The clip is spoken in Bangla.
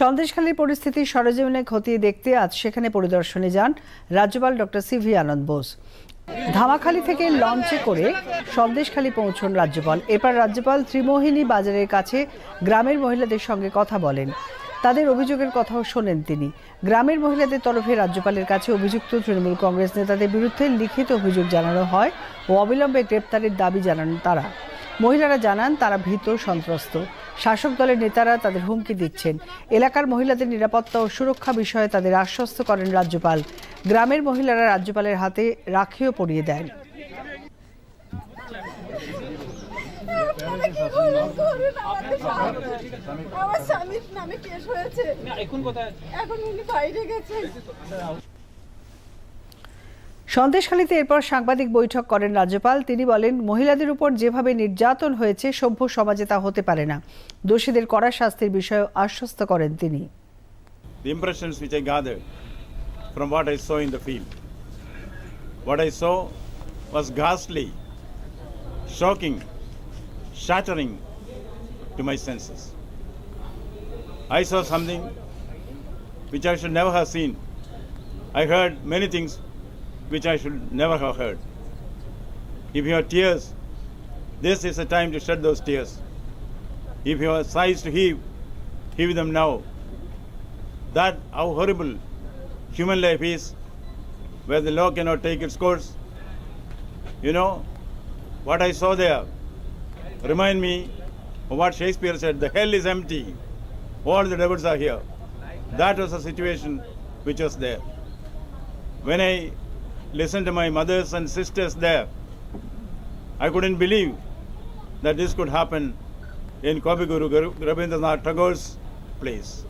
সন্দেশখালীর পরিস্থিতি সরেজমিনে খতিয়ে দেখতে আজ সেখানে পরিদর্শনে যান রাজ্যপাল doctor C V Ananda Bose. Dhamakhali থেকে লঞ্চে করে সন্দেশখালী পৌঁছন রাজ্যপাল। এরপর রাজ্যপাল ত্রিমোহিনী বাজারের কাছে গ্রামের মহিলাদের সঙ্গে কথা বলেন। তাদের অভিযোগের কথাও শোনেন তিনি। গ্রামের মহিলাদের তরফে রাজ্যপালের কাছে অভিযুক্ত তৃণমূল কংগ্রেস নেতাদের বিরুদ্ধে লিখিত অভিযোগ জানানো হয় ও অবিলম্বে গ্রেপ্তারের দাবি জানান তারা। মহিলারা জানান তারা ভীত সন্ত্রস্ত। শাসক দলের নেতারা তাদের হুমকি দিচ্ছেন। এলাকার মহিলাদের নিরাপত্তা ও সুরক্ষা বিষয়ে তাদের আশ্বস্ত করেন রাজ্যপাল। গ্রামের মহিলারা রাজ্যপালের হাতে রাখিও পরিয়ে দেন। আমার স্বামীর নামে কেস হয়েছে। এখন কোথায় এখন উনি বাইরে গেছে সন্দেশখালীতে এরপর সাংবাদিক বৈঠক করেন রাজ্যপাল। তিনি বলেন, মহিলাদের উপর যেভাবে নির্যাতন হয়েছে, সভ্য সমাজে তা হতে পারে না। দোষীদের কড়া শাস্তির বিষয়ে আশ্বস্ত করেন তিনি। Which I should never have seen. I heard many things which I should never have heard. If you have tears, this is the time to shed those tears. If you have sighs to heave, heave them now that how horrible human life is, where the law cannot take its course. You know, what I saw there remind me of what Shakespeare said, the hell is empty, all the devils are here. That was the situation which was there. When I listened to my mothers and sisters there, I couldn't believe that this could happen in Kaviguru Rabindranath Tagore's place.